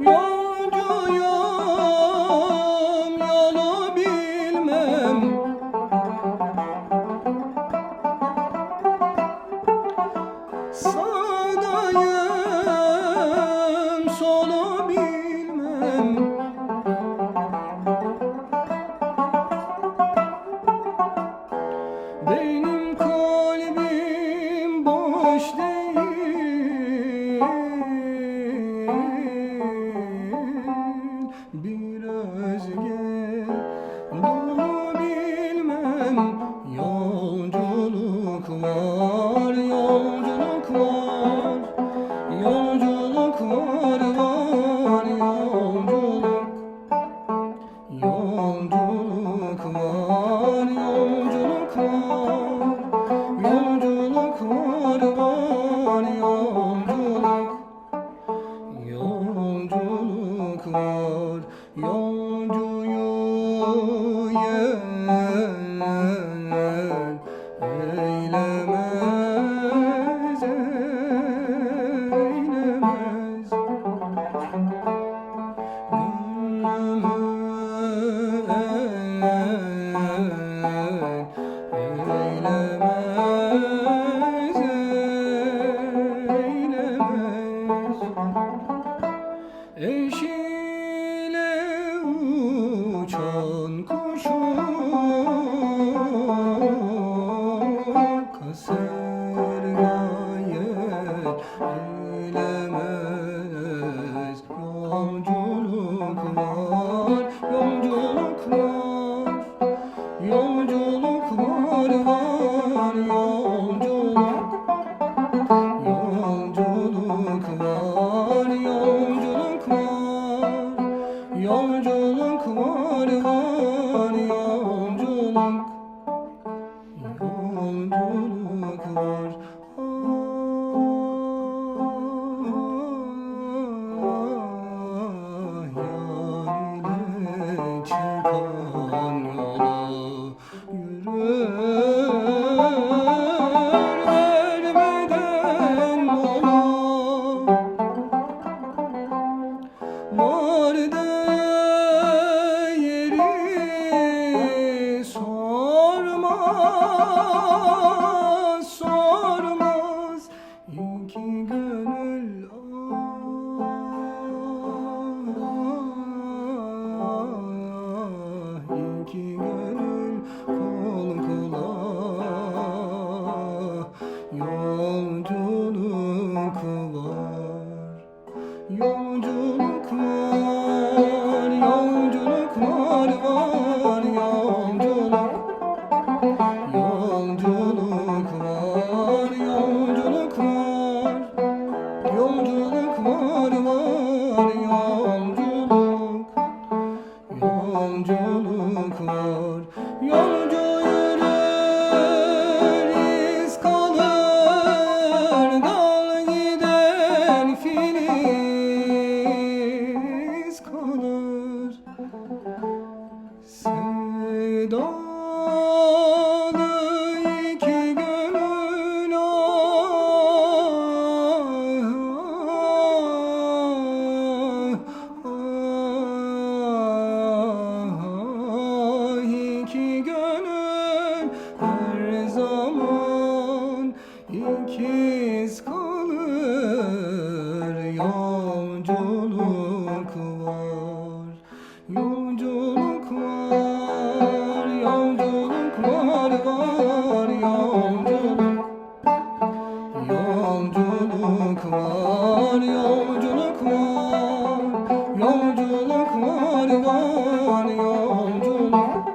var Yolcuyum yolu bilmem Sağdayım solu bilmem Benim kalbim boş değil Eşiyle uçan kuşu kasırgayı eylemez Yolculuk var, yolculuk var Yolculuk var, var yolculuk sormaz, İki gönül ah, iki kol kola. Yolculuk var Yolculuk var, Yolculuk var var yolculuk. Yolculuk var. Yolcu yürür iz kalır Dal gider filiz kalır. Sevdan Bye.